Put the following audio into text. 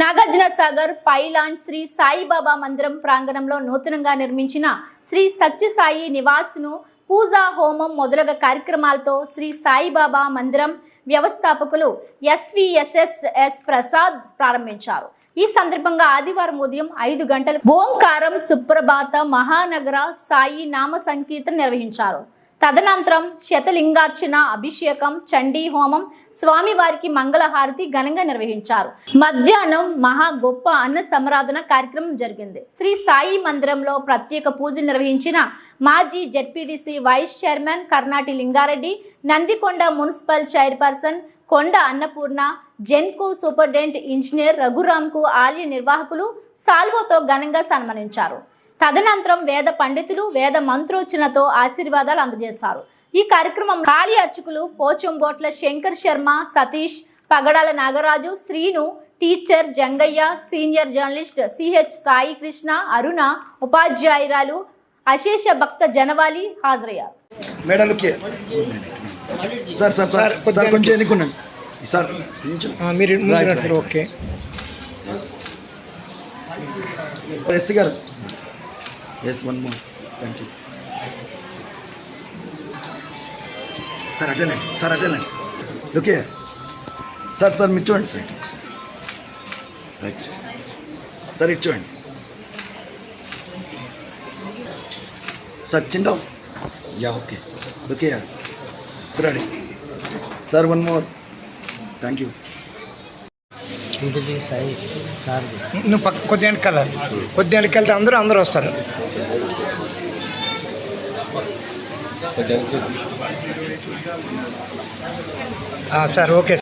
Nagarjuna Sagar pylon Shri Saibaba మందిరం ప్రాంగణంలో నూతనంగా నిర్మించిన శ్రీ సత్యసాయి నివాస్ను పూజా హోమం మొదలగు కార్యక్రమాలతో శ్రీ సాయిబాబా మందిరం వ్యవస్థాపకులు ఎస్విఎస్ఎస్ఎస్ ప్రసాద్ ప్రారంభించారు. ఈ సందర్భంగా ఆదివారం ఉదయం ఐదు గంటలకు ఓంకారం సుప్రభాత మహానగర సాయి నామ సంకీర్తన నిర్వహించారు. తదనంతరం శతలింగార్చన అభిషేకం చండీ హోమం స్వామివారికి మంగళహారతి ఘనంగా నిర్వహించారు. మధ్యాహ్నం మహా గొప్ప అన్న సమరాధన కార్యక్రమం జరిగింది. శ్రీ సాయి మందిరంలో ప్రత్యేక పూజలు నిర్వహించిన మాజీ ZPTC vice chairman Karnati Lingareddy Nandikonda municipal chairperson Konda Annapurna జెన్కు superintendent engineer రఘురామ్కు ఆలయ నిర్వాహకులు సాల్వోతో ఘనంగా సన్మానించారు. తదనంతరం వేద పండితులు వేద మంత్రోచనతో ఆశీర్వాదాలు అందజేశారు. ఈ కార్యక్రమం కాళీ అర్చకులు Pochambotla Shankar Sharma Satish Pagadala Nagaraju Srinu teacher Jangaiah senior journalist CH Sai Krishna Aruna ఉపాధ్యాయురాలు అశేష భక్త జనవాలి హాజరయ్యారు. Madam look sir sir sir sir కొంచెం ఎన్నుకున్నాను. సార్ కొంచెం. ఆ, మీరు ముందు Right, రండి సార్ right. ఓకే ఎస్సీ గారు yes one more thank you sir అటెండి sir అటెండి ఓకే సార్ సార్ మీరు చూడండి సార్ రైట్ సార్ ఇటు చూడండి sir చిండవు yeah okay okay sir ready sir one you నువ్వు పక్క కొద్దిగా వెనకాల. కొద్దిగా వెనకెళ్తే అందరూ అందరూ వస్తారు. Sir okay